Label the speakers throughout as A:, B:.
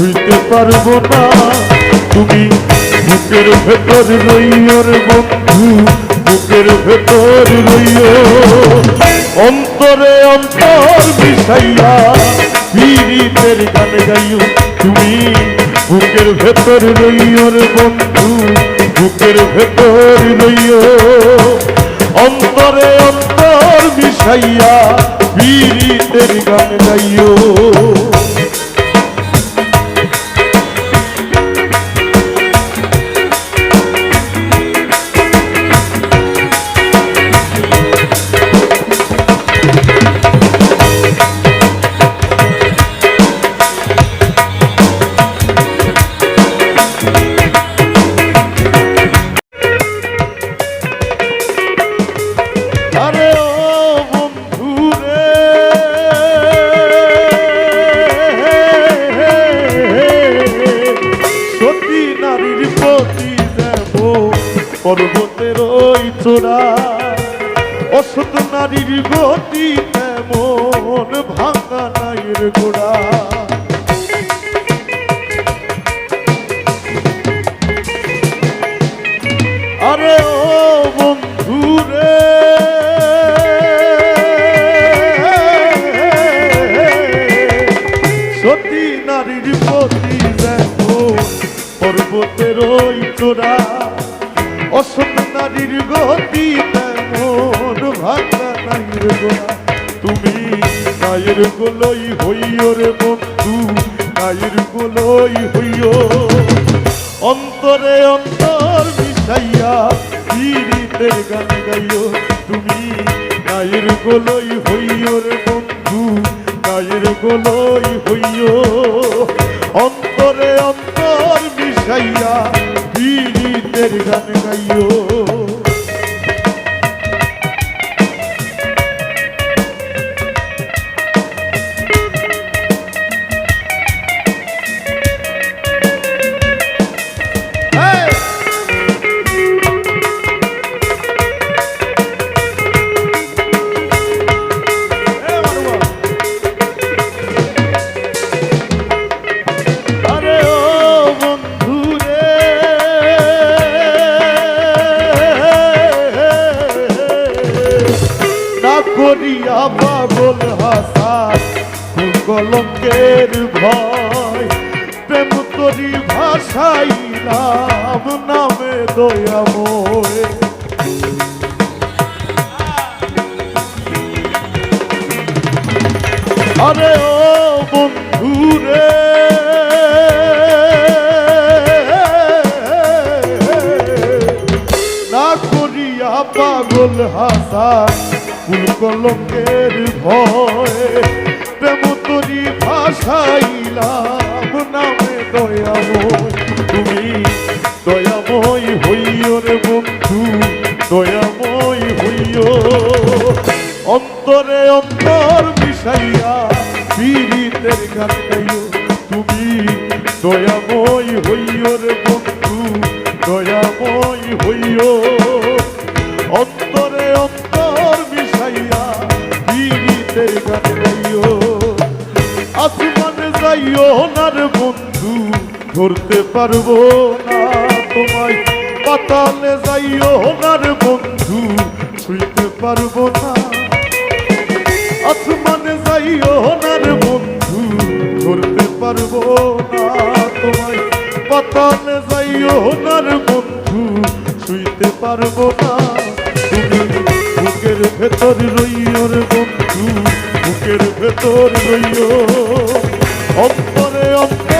A: ছুঁইতে পারব না। তুমি বুকের ভেতর রইও রে বন্ধু, বুকের ভেতর রইও অন্তরে অন্তর মিশাইয়া পীড়িতের গান গাইও তুমি বুকের ভেতর রইও রে বন্ধু, বুকের ভেতর রইও অন্তরে অন্তর মিশাইয়া পীড়িতের গান গাইও পর্বতের ওই চোরা অসত নারীর গতি তেমন ভাঙা নাইয়ের গোড়া। আরে ও বন্ধু রে। সতী নারীর প্রতি দেখো পর্বতের ওই চোরা অসত নারীর ভাঙা নাইর গোড়া তুমি নায়ের গোলই হইও বন্ধু নায়ের গোলই হইও। অন্তরে অন্তর মিশাইয়া পীড়িতের গান তুমি নায়ের গোলই হইও বন্ধু নায়ের গোলই হইও। অন্তরে অন্তর মিশাইয়া পীড়িতের গান গাইও। পাগল হাসান কলঙ্কের ভয়, প্রেম তরি ভাষাইলাম নামে দয়াময়। আরে ও বন্ধু রে না করিয়া পাগল হাসান ফুল কলঙ্কের ভয় প্রেম তরি ভাষাইলাম নামে দয়াময়। তুমি দয়াময় হইও বন্ধু, দয়াময় হইও। অন্তরে অন্তর মিশাইয়া পীড়িতের গান তুমি দয়াময় হইও বন্ধু, দয়াময় ধরতে পারব না তোমায়। পাতালে যাইও না রে বন্ধু, ছুঁইতে পারব না। আসমানে যাইও না রে বন্ধু, ধরতে পারব না তোমায়। পাতালে যাইও না রে বন্ধু, ছুঁইতে পারব না। তুমি বুকের ভেতর রইও রে বন্ধু, বুকের ভেতর অন্তরে অন্তর বিষাইয়া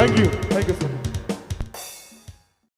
A: Thank you.